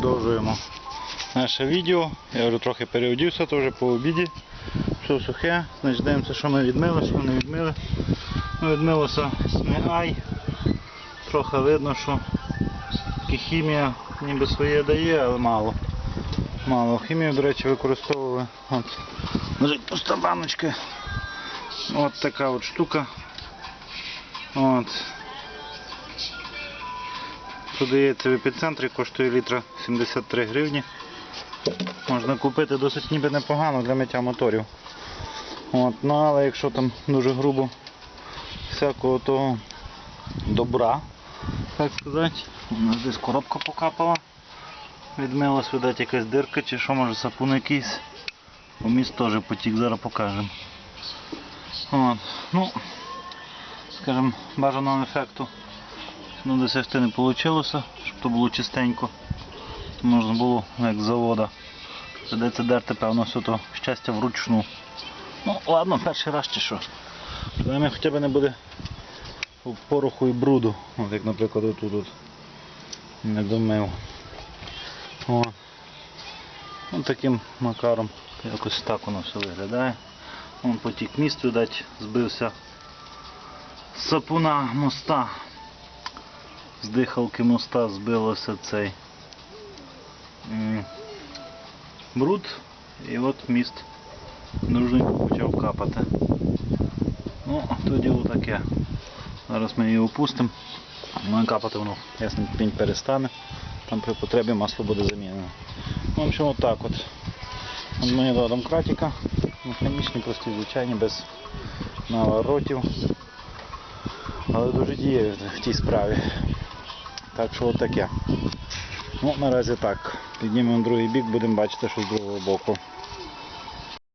Продовжуємо наше відео. Я вже трохи переодівся, теж по обіді. Все сухе. Значить дивимося, що ми відмили, що не відмили. Ну, відмилося смігай. Трохи видно, що хімія ніби своє дає, але мало. Мало. Хімію, до речі, використовували. От. Лежить пуста баночка. От така от штука. От. Продається в епіцентрі, коштує літра 73 гривні. Можна купити досить ніби непогано для миття моторів. От, ну але якщо там дуже грубо всякого того добра, так сказати, у нас десь коробка покапала. Відмилась, видать, якась дирка чи що, може сапун якийсь. Поміст теж потік, зараз покажемо. От. Ну, скажімо, бажаного ефекту ну, досягти не вийшло, щоб то було чистенько. Можна було як з завода. Придеться дерти, певно, все то щастя вручну. Ну, ладно, перший раз чи що. Принаймні хоча б не буде пороху і бруду. От як, наприклад, отут от не домив. Ось таким макаром якось так воно все виглядає. Вон потік міст, видать, збився сапуна моста. З дихалки моста збилося цей бруд і от міст дружненько почав капати. Ну, то діло таке. Зараз ми її опустимо. Ну, капати воно, ясний пінь перестане. Там при потребі масло буде замінено. В общем, отак от. От мені до домкратика. Механічні, прості, звичайні, без наворотів. Але дуже дієві в тій справі. Так що отаке. Ну, наразі так. Піднімемо другий бік, будемо бачити, що з другого боку.